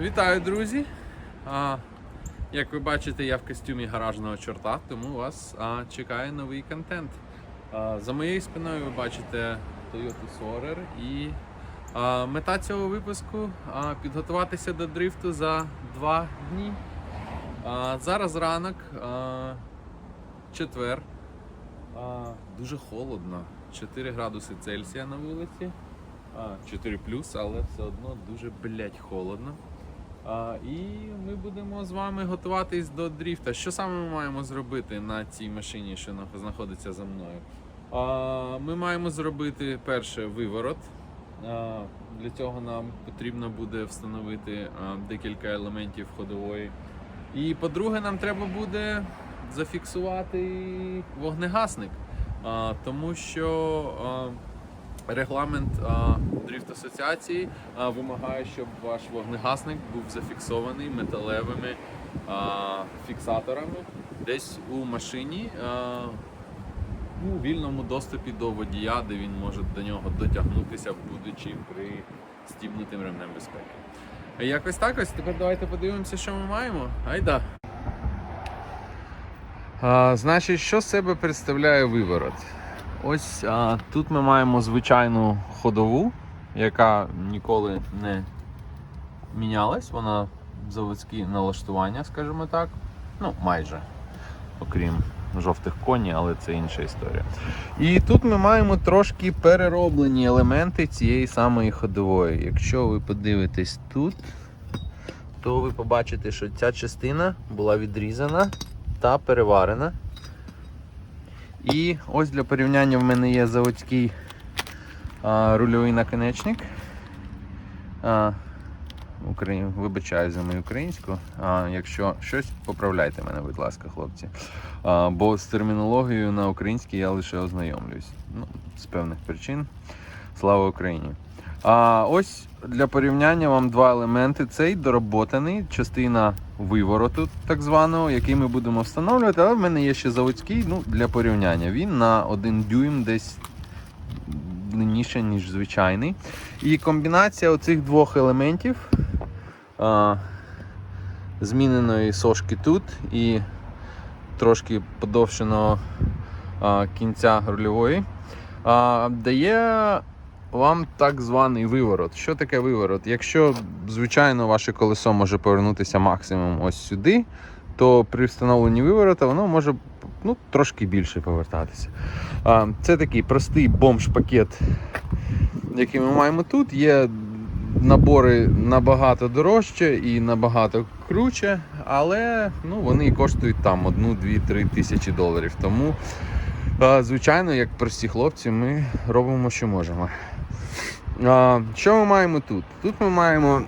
Вітаю, друзі! А, як ви бачите, я в костюмі гаражного чорта, тому вас а, чекає новий контент. А, за моєю спиною ви бачите Toyota Soarer і а, мета цього випуску а, підготуватися до дрифту за два дні. А, зараз ранок, а, четвер. А, дуже холодно. 4 градуси Цельсія на вулиці. А, 4 плюс, але все одно дуже блять холодно. І ми будемо з вами готуватись до дріфта. Що саме ми маємо зробити на цій машині, що знаходиться за мною? Ми маємо зробити перше виворот. Для цього нам потрібно буде встановити декілька елементів ходової. І по-друге, нам треба буде зафіксувати вогнегасник. Тому що Регламент дріфт асоціації а, вимагає, щоб ваш вогнегасник був зафіксований металевими а, фіксаторами десь у машині а, у вільному доступі до водія, де він може до нього дотягнутися, будучи при стібнутим ремнем безпеки. Якось так ось. Тепер давайте подивимося, що ми маємо. Айда. А, значить, що з себе представляє виворот? Ось а, тут ми маємо звичайну ходову, яка ніколи не мінялась. Вона заводські налаштування, скажімо так. Ну, майже. Окрім жовтих коні, але це інша історія. І тут ми маємо трошки перероблені елементи цієї самої ходової. Якщо ви подивитесь тут, то ви побачите, що ця частина була відрізана та переварена. І ось для порівняння в мене є заводський а, рульовий наконечник. А, Украї... Вибачаю за мою українську. А, якщо щось, поправляйте мене, будь ласка, хлопці. А, бо з термінологією на українській я лише ознайомлююсь. Ну, з певних причин. Слава Україні! А ось для порівняння вам два елементи. Цей дороботаний, частина вивороту, так званого, який ми будемо встановлювати, але в мене є ще заводський ну, для порівняння. Він на один дюйм десь длинніше, ніж звичайний. І комбінація оцих двох елементів а, зміненої сошки тут і трошки подовшеного а, кінця рульової а, дає вам так званий виворот. Що таке виворот? Якщо, звичайно, ваше колесо може повернутися максимум ось сюди, то при встановленні виворота воно може ну, трошки більше повертатися. Це такий простий бомж-пакет, який ми маємо тут. Є набори набагато дорожче і набагато круче, але ну, вони коштують там 1, 2, 3 тисячі доларів. Тому, звичайно, як прості хлопці, ми робимо, що можемо. А, Що ми маємо тут? Тут ми маємо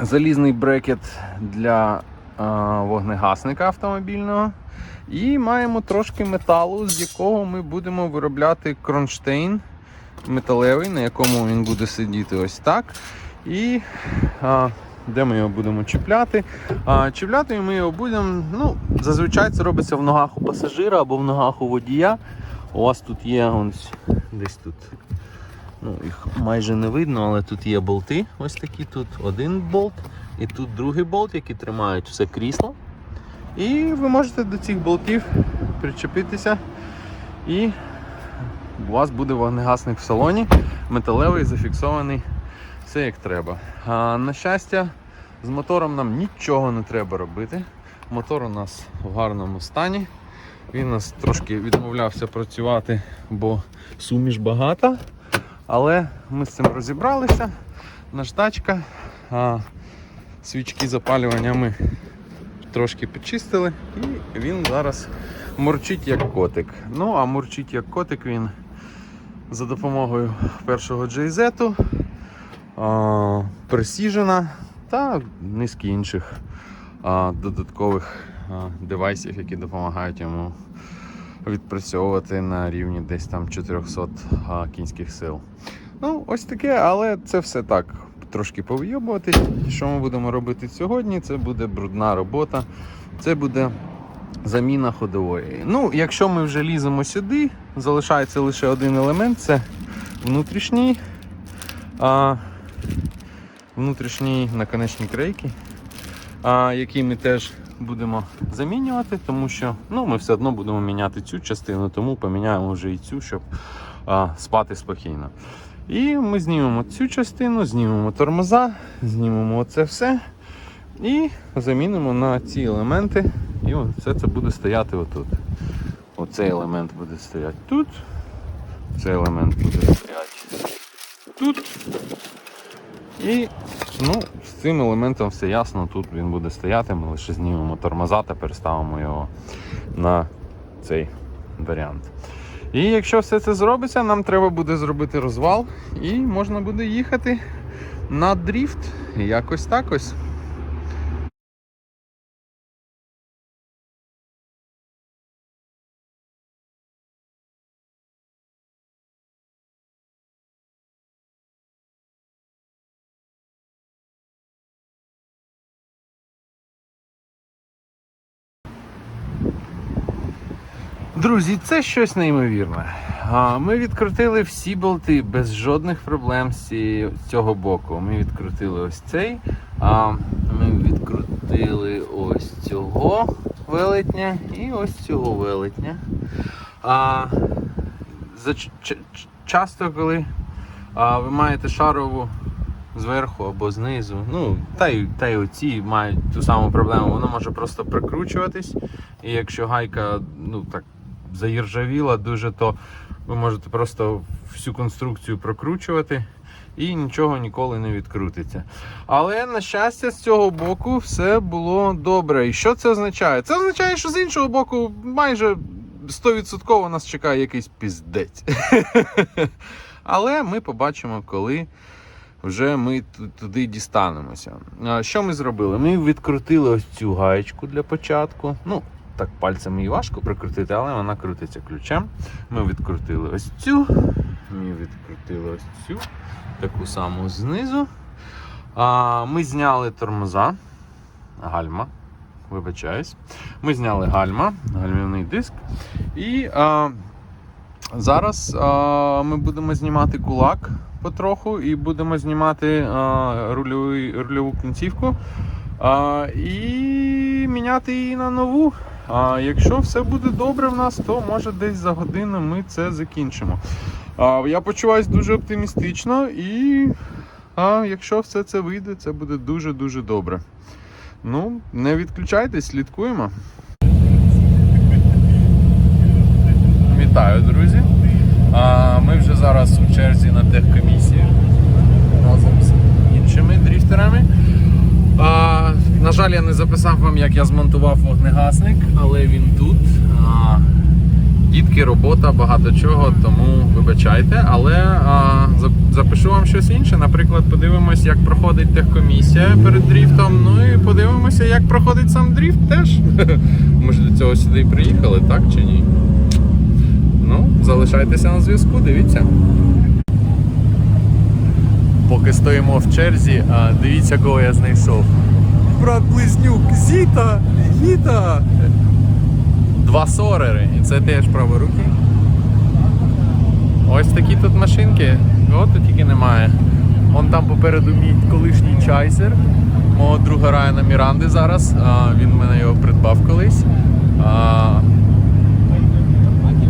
залізний брекет для а, вогнегасника автомобільного. І маємо трошки металу, з якого ми будемо виробляти кронштейн металевий, на якому він буде сидіти ось так. І а, де ми його будемо чіпляти? А, чіпляти ми його будемо. ну, Зазвичай це робиться в ногах у пасажира або в ногах у водія. У вас тут є ось, десь тут. Ну, їх майже не видно, але тут є болти. Ось такі. Тут один болт і тут другий болт, які тримають все крісло. І ви можете до цих болтів причепитися. І у вас буде вогнегасник в салоні, металевий, зафіксований, все як треба. А, на щастя, з мотором нам нічого не треба робити. Мотор у нас в гарному стані. Він у нас трошки відмовлявся працювати, бо суміш багата. Але ми з цим розібралися. Наждачка, а, свічки запалювання ми трошки почистили, і він зараз мурчить як котик. Ну, а мурчить як котик він за допомогою першого джейзету, Precision та низки інших а, додаткових а, девайсів, які допомагають йому відпрацьовувати на рівні десь там 400 кінських сил. Ну, ось таке, але це все так. Трошки повйобувати. Що ми будемо робити сьогодні? Це буде брудна робота, це буде заміна ходової. Ну, якщо ми вже ліземо сюди, залишається лише один елемент це внутрішній. А, внутрішній наконечник рейки, а, який ми теж будемо замінювати, тому що ну, ми все одно будемо міняти цю частину, тому поміняємо вже і цю, щоб а, спати спокійно. І ми знімемо цю частину, знімемо тормоза, знімемо оце все і замінимо на ці елементи. І все це буде стояти отут. Оцей елемент буде стояти тут. Цей елемент буде стояти тут. І ну, з цим елементом все ясно. Тут він буде стояти, ми лише знімемо тормоза та переставимо його на цей варіант. І якщо все це зробиться, нам треба буде зробити розвал і можна буде їхати на дріфт. Якось так ось. Друзі, це щось неймовірне. Ми відкрутили всі болти без жодних проблем з цього боку. Ми відкрутили ось цей. Ми відкрутили ось цього велетня і ось цього велетня. Часто, коли ви маєте шарову зверху або знизу, ну, та й, та й оці мають ту саму проблему, воно може просто прикручуватись. І якщо гайка ну, так, заіржавіла дуже, то ви можете просто всю конструкцію прокручувати і нічого ніколи не відкрутиться. Але, на щастя, з цього боку все було добре. І що це означає? Це означає, що з іншого боку майже 100% нас чекає якийсь піздець. Але ми побачимо, коли вже ми туди дістанемося. Що ми зробили? Ми відкрутили ось цю гаєчку для початку. Ну, так пальцем її важко прикрутити, але вона крутиться ключем. Ми відкрутили ось цю. Ми відкрутили ось цю, таку саму знизу. А, Ми зняли тормоза, гальма. Вибачаюсь. Ми зняли гальма, гальмівний диск. І а, зараз а, ми будемо знімати кулак потроху і будемо знімати а, рульовий, рульову кінцівку а, і міняти її на нову. А якщо все буде добре в нас, то може десь за годину ми це закінчимо. А, я почуваюся дуже оптимістично і а, якщо все це вийде, це буде дуже-дуже добре. Ну, не відключайтесь, слідкуємо. Вітаю, друзі. А, Ми вже зараз у черзі на техкомісії разом з іншими дріфтерами. А, на жаль, я не записав вам, як я змонтував вогнегасник, але він тут. А, дітки, робота, багато чого, тому вибачайте. Але а, запишу вам щось інше. Наприклад, подивимось, як проходить техкомісія перед дріфтом. Ну і подивимося, як проходить сам дріфт теж. Ми ж до цього сюди приїхали, так чи ні? Ну, залишайтеся на зв'язку, дивіться. Поки стоїмо в черзі, дивіться, кого я знайшов. Брат близнюк, Зіта, Гіта. Два сорери, і це теж праворуки. Ось такі тут машинки. От тут тільки немає. Вон там попереду мій колишній чайзер. Мого друга Райана Міранди зараз. А, він мене його придбав колись. А,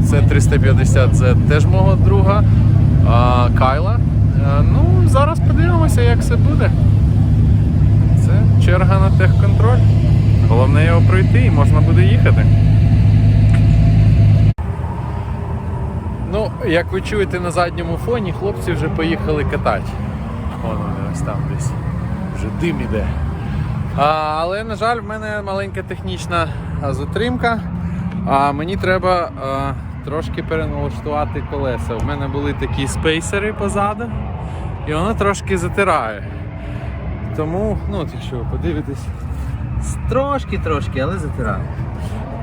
це 350Z теж мого друга а, Кайла. А, ну, зараз подивимося, як все буде. Черга на техконтроль. Головне його пройти і можна буде їхати. Ну, як ви чуєте на задньому фоні, хлопці вже поїхали катати. Вон вони ось там десь. Вже дим іде. А, але, на жаль, в мене маленька технічна затримка. А мені треба а, трошки переналаштувати колеса. У мене були такі спейсери позаду, і воно трошки затирає. Тому, ну, от якщо ви подивитесь, трошки-трошки, але затирає.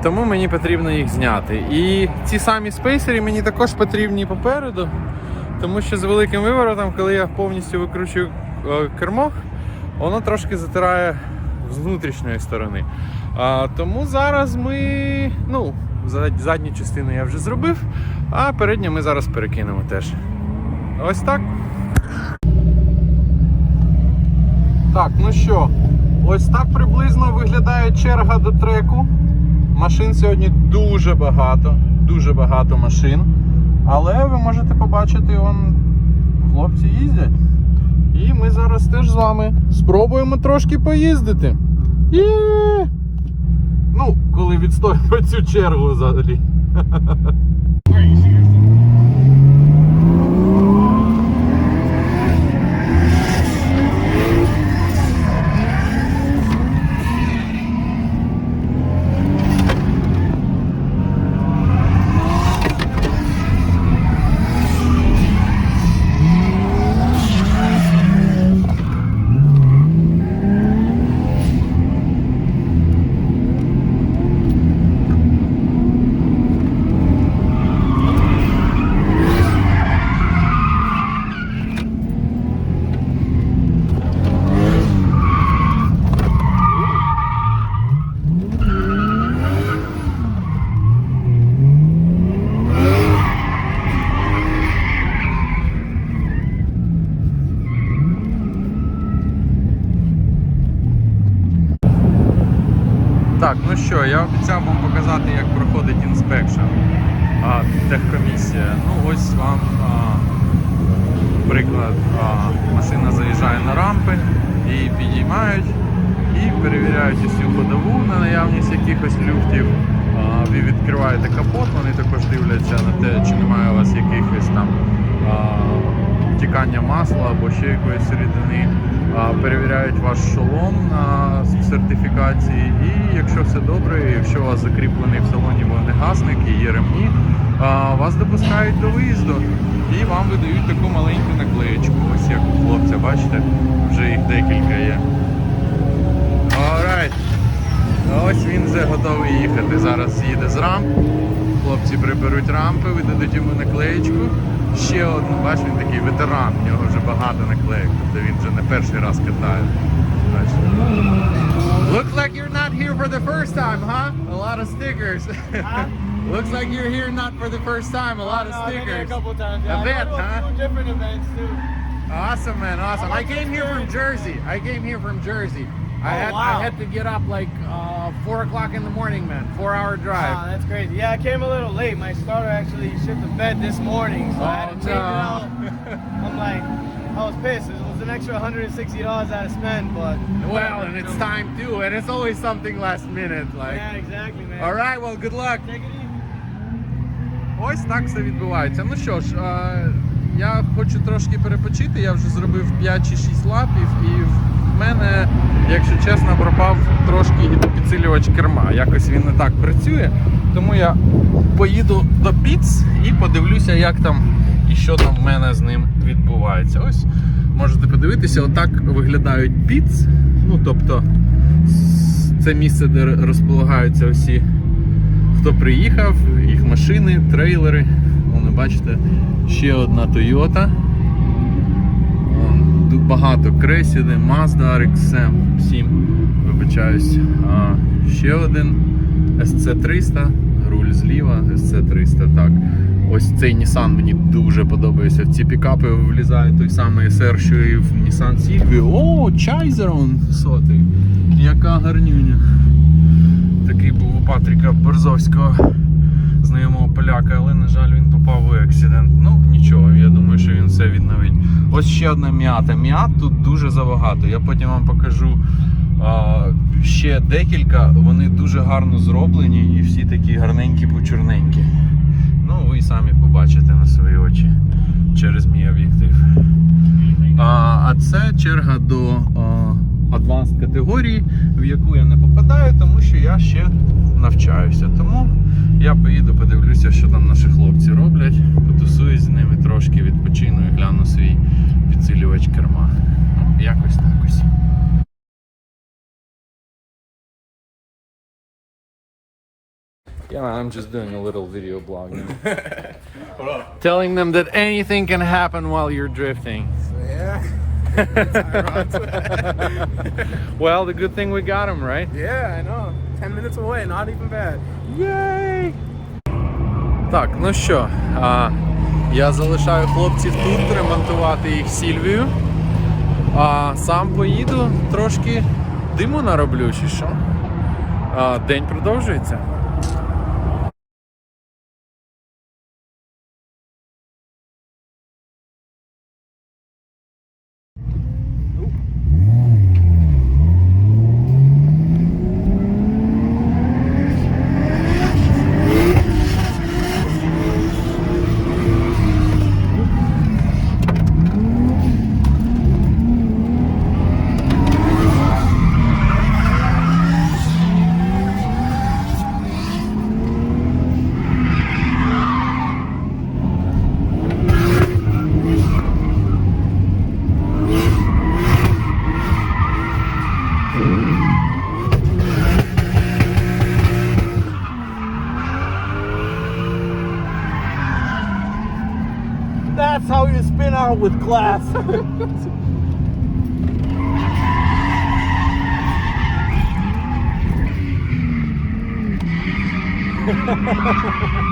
Тому мені потрібно їх зняти. І ці самі спейсери мені також потрібні попереду, тому що з великим виворотом, коли я повністю викручую е, кермо, воно трошки затирає з внутрішньої сторони. А, тому зараз ми. Ну, задню частину я вже зробив, а передню ми зараз перекинемо теж. Ось так. Так, ну що, ось так приблизно виглядає черга до треку. Машин сьогодні дуже багато, дуже багато машин. Але ви можете побачити, он хлопці їздять. І ми зараз теж з вами спробуємо трошки поїздити. Є! Ну, коли відстоїмо цю чергу взагалі. Так, ну що, я обіцяв вам показати, як проходить інспекшн. А, техкомісія. Ну ось вам а, приклад. А, машина заїжджає на рампи, її підіймають і перевіряють усю ходову на наявність якихось люфтів. А, ви відкриваєте капот, вони також дивляться на те, чи немає у вас якихось там а, втікання масла або ще якоїсь рідини. Перевіряють ваш шолом на сертифікації. І якщо все добре, якщо у вас закріплений в салоні вогнегасник і є ремні, вас допускають до виїзду і вам видають таку маленьку наклеєчку. Ось як у хлопця, бачите, вже їх декілька є. Alright. Ось він вже готовий їхати. Зараз їде з рамп. Хлопці приберуть рампи, видадуть йому наклеєчку. Ще одну, бачиш, він такий ветеран, в нього вже багато наклеїк, тобто він вже не перший раз катає. Бачите. Looks like you're not here for the first time, huh? A lot of stickers. Looks like you're here not for the first time. A lot of No, I've been here stickers. a couple times. A Yeah, bit, I go to huh? a few different events too. Awesome, man, awesome. I came here from Jersey. I came here from Jersey. I Oh, had I wow. had to get up like uh, four o'clock in the morning, man. Four hour drive. Wow, that's crazy. Yeah, I came a little late. My starter actually shipped the bed this morning, so I had to Oh, change it no. out. I'm like, I was pissed. It was an extra $160 I had to spend, but Well, and it's time too, and it's always something last minute. Like, yeah, exactly, man. all right, well, good luck. Take it easy. Ось так все відбувається. Ну що ж, е, я хочу трошки перепочити. Я вже зробив 5 чи 6 лапів, і в мене, якщо чесно, пропав трошки гідропідсилювач керма. Якось він не так працює. Тому я поїду до Піц і подивлюся, як там що там в мене з ним відбувається. Ось можете подивитися, отак виглядають Піц. Ну тобто, це місце, де розполагаються всі хто приїхав, їх машини, трейлери. Вон, бачите, ще одна Toyota. Багато Кресіди, Mazda RX-7, 7, вибачаюсь. А, ще один SC300, руль зліва, SC300, так. Ось цей Nissan мені дуже подобається. В ці пікапи влізає той самий SR, що і в Nissan Silvio. О, Чайзерон сотий. Яка гарнюня. Такий був у Патріка Борзовського, знайомого поляка, але, на жаль, він попав в акцидент. Ну, нічого, я думаю, що він все відновить. Ось ще одна м'ята. М'ят тут дуже забагато. Я потім вам покажу а, ще декілька. Вони дуже гарно зроблені і всі такі гарненькі, почорненькі. Ну, ви самі побачите на свої очі через мій об'єктив. А, а це черга до а, Advanced категорії, в яку я не попадаю, тому що я ще навчаюся. Тому я поїду, подивлюся, що там наші хлопці роблять, потусуюсь з ними трошки, відпочину і гляну свій підсилювач керма. Ну, якось так ось. Yeah, man, I'm just doing a little video blog. Telling them that anything can happen while you're drifting. Yeah. well, the good thing we got him, right? yeah, I know. 10 minutes away, not even bad. Єй! Так, ну що, а, я залишаю хлопців тут ремонтувати їх Сільвію. А сам поїду, трошки диму нароблю, чи що. А, день продовжується. That's how you spin out with class.